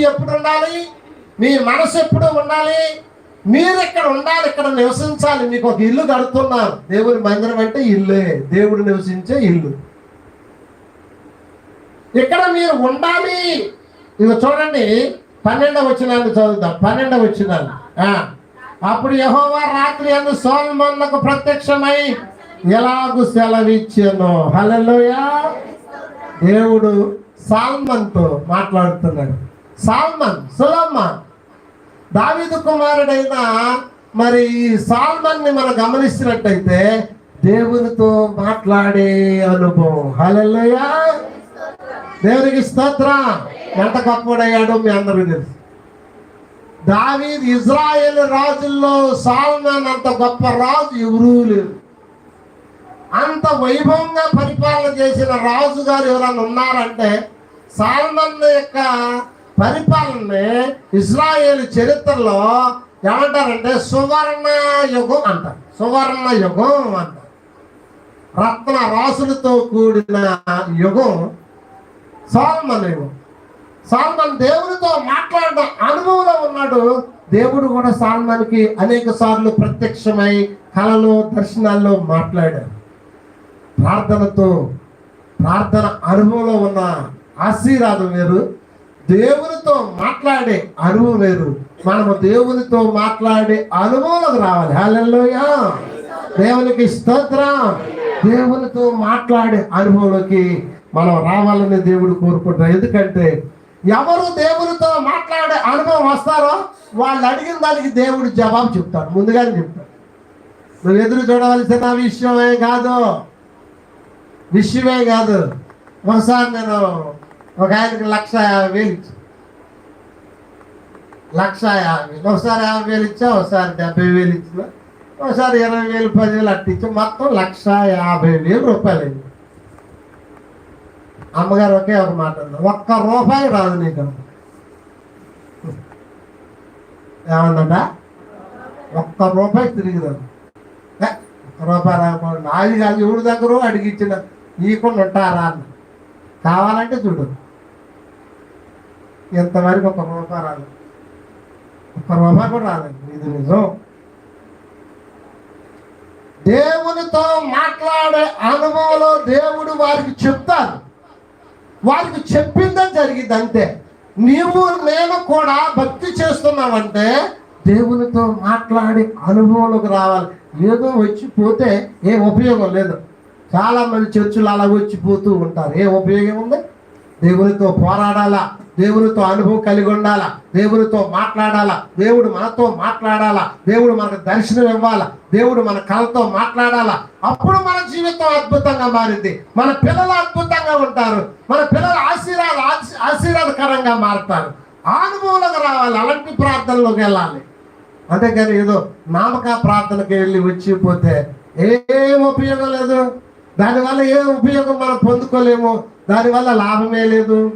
ఎప్పుడు ఉండాలి? మీ మనసు ఎప్పుడు ఉండాలి? మీరు ఇక్కడ ఉండాలి? ఇక్కడ నివసించాలి? మీకు ఒక ఇల్లు కడుతున్నారు. దేవుని మందిరం అంటే ఇల్లే. దేవుడు నివసించే ఇల్లు. ఇక్కడ మీరు ఉండాలి? ఇవి చూడండి. పన్నెండవ వచ్చినాన్ని చదువుతాం పన్నెండవ వచ్చినాన్ని ఆ. అప్పుడు యహోవా రాత్రి అందు సోల్మన్నకు ప్రత్యక్షమై ఎలాగు సెలవిచ్చాను? హల్లెలూయా. దేవుడు సాల్మన్తో మాట్లాడుతున్నాడు. సాల్మన్ సులమ్మన్ దావీదు కుమారుడైన మరి ఈ సాల్మన్ని మనం గమనిస్తున్నట్టయితే దేవునితో మాట్లాడే అనుభవం. హల్లెలూయా. దేవునికి స్తోత్రం. ఎంత గొప్పడయ్యాడో మీ అందరికీ తెలుసు. దావీద్ ఇజ్రాయెల్ రాజుల్లో సాల్మన్ అంత గొప్ప రాజు ఎవరూ లేరు. అంత వైభవంగా పరిపాలన చేసిన రాజు గారు ఎవరైనా ఉన్నారంటే సాల్మన్ యొక్క పరిపాలనని ఇజ్రాయేల్ చరిత్రలో ఏమంటారంటే సువర్ణ యుగం అంటారు. సువర్ణ యుగం అంటారు. రత్న రాసులతో కూడిన యుగం సాల్మన్ యుగం. సాల్మన్ దేవునితో మాట్లాడడం అనుభవంలో ఉన్నాడు. దేవుడు కూడా సాల్మన్కి అనేక సార్లు ప్రత్యక్షమై కళలు దర్శనాల్లో మాట్లాడారు ప్రార్థనతో ప్రార్థన అనుభవంలో ఉన్న ఆశీర్వాదం వేరు. దేవునితో మాట్లాడే అనుభవం లేదు మనము దేవునితో మాట్లాడే అనుభవంలోకి రావాలి. హల్లెలూయా. దేవునికి స్తోత్రం. దేవునితో మాట్లాడే అనుభవంలోకి మనం రావాలని దేవుడు కోరుకుంటున్నాం ఎందుకంటే ఎవరు దేవునితో మాట్లాడే అనుభవం వస్తారో వాళ్ళు అడిగిన దానికి దేవుడు జవాబు చెప్తాడు. ముందుగానే చెప్తాడు. నువ్వు ఎదురు చూడవలసిన విషయమే కాదు. విషయమే కాదు. ఒకసారి నేను ఒక ఆయనకి లక్ష యాభై వేలు ఇచ్చి. లక్ష యాభై ఒకసారి యాభై వేలు ఇచ్చా ఒకసారి డెబ్బై వేలు ఇచ్చిన ఒకసారి ఇరవై వేలు పదివేలు అట్టించి మొత్తం లక్ష యాభై వేలు రూపాయలు అయింది. అమ్మగారు ఒకే ఒక మాట ఒక్క రూపాయి రాదు నీకు. ఏమన్నట ఒక్క రూపాయి తిరిగి రాదు. ఒక్క రూపాయి రాకపోతే నాది కాదు ఎవరి దగ్గర అడిగిచ్చిన నీకుండా ఉంటారా అన్న. కావాలంటే చూడు. ఎంతవరకు ఒక రూపాయి రాదు? ఒక రూపాయి కూడా రాలేదు ఇది నిజం. దేవునితో మాట్లాడే అనుభవంలో దేవుడు వారికి చెప్తారు వారికి చెప్పిందే జరిగింది అంతే. నీవు నేను కూడా భక్తి చేస్తున్నామంటే దేవునితో మాట్లాడి అనుభవంలోకి రావాలి. ఏదో వచ్చిపోతే ఏ ఉపయోగం లేదు. చాలామంది చర్చలు అలా వచ్చి పోతూ ఉంటారు. ఏ ఉపయోగం ఉంది? దేవునితో పోరాడాలా? దేవునితో అనుభవం కలిగి ఉండాలా? దేవునితో మాట్లాడాలా? దేవుడు మనతో మాట్లాడాలా? దేవుడు మనకు దర్శనం ఇవ్వాలా? దేవుడు మన కళతో మాట్లాడాలా? అప్పుడు మన జీవితం అద్భుతంగా మారింది. మన పిల్లలు అద్భుతంగా ఉంటారు. మన పిల్లలు ఆశీర్వాద ఆశీ- ఆశీర్వాదకరంగా మారుతారు. అనుభవంలోకి రావాలి. అలాంటి ప్రార్థనలోకి వెళ్ళాలి. అంతేకాని ఏదో నామక ప్రార్థనకి వెళ్ళి వచ్చిపోతే ఏం ఉపయోగం లేదు. దానివల్ల ఏం ఉపయోగం మనం పొందుకోలేము. దానివల్ల లాభమే లేదు.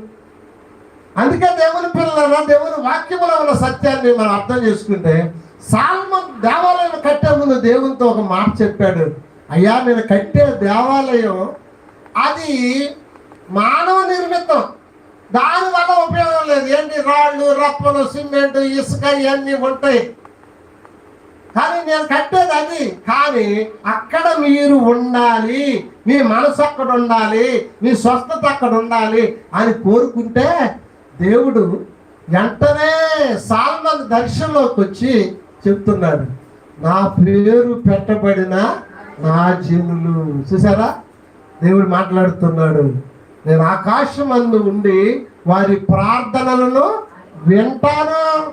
అందుకే దేవుని పిల్లల దేవుని వాక్యముల ఉన్న సత్యాన్ని మనం అర్థం చేసుకుంటే సాల్మన్ దేవాలయం కట్టే ముందు దేవునితో ఒక మాట చెప్పాడు. అయ్యా నేను కట్టే దేవాలయం అది మానవ నిర్మితం. దానివల్ల ఉపయోగం లేదు. ఏంటి? రాళ్ళు రప్పలు సిమెంట్ ఇసుక ఇవన్నీ ఉంటాయి. కానీ నేను కట్టేది అది. కానీ అక్కడ మీరు ఉండాలి. మీ మనసు అక్కడ ఉండాలి. మీ స్వస్థత అక్కడ ఉండాలి అని కోరుకుంటే దేవుడు వెంటనే సాల్మన్ దర్శనంలోకి వచ్చి చెప్తున్నాడు నా పేరు పెట్టబడిన నా జీవులు చూసారా దేవుడు మాట్లాడుతున్నాడు నేను ఆకాశం అందు ఉండి వారి ప్రార్థనలను వింటాను.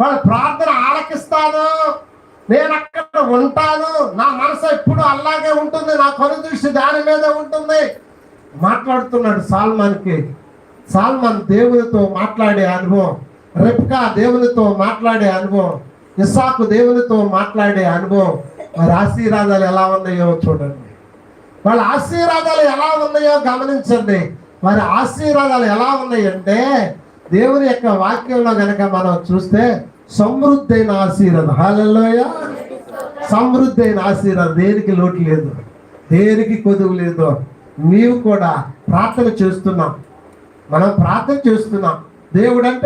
వాళ్ళ ప్రార్థన ఆలకిస్తాను. నేను అక్కడ ఉంటాను. నా మనసు ఎప్పుడు అలాగే ఉంటుంది. నా కను దృష్టి దాని మీద ఉంటుంది. మాట్లాడుతున్నాడు సాల్మాన్కి. సాల్మాన్ దేవునితో మాట్లాడే అనుభవం రెప్కా దేవునితో మాట్లాడే అనుభవం ఇస్సాకు దేవునితో మాట్లాడే అనుభవం వారి ఆశీర్వాదాలు ఎలా ఉన్నాయో చూడండి. వాళ్ళ ఆశీర్వాదాలు ఎలా ఉన్నాయో గమనించండి. వారి ఆశీర్వాదాలు ఎలా ఉన్నాయంటే దేవుని యొక్క వాక్యంలో కనుక మనం చూస్తే సమృద్ధి అయిన ఆశీర్వాదం. హాలలోయ సమృద్ధి అయిన ఆశీర్వాదం. దేనికి లోటు లేదు. దేనికి కొదువు లేదు. నీవు కూడా ప్రార్థన చేస్తున్నాం మనం ప్రార్థన చేస్తున్నాం. దేవుడంటే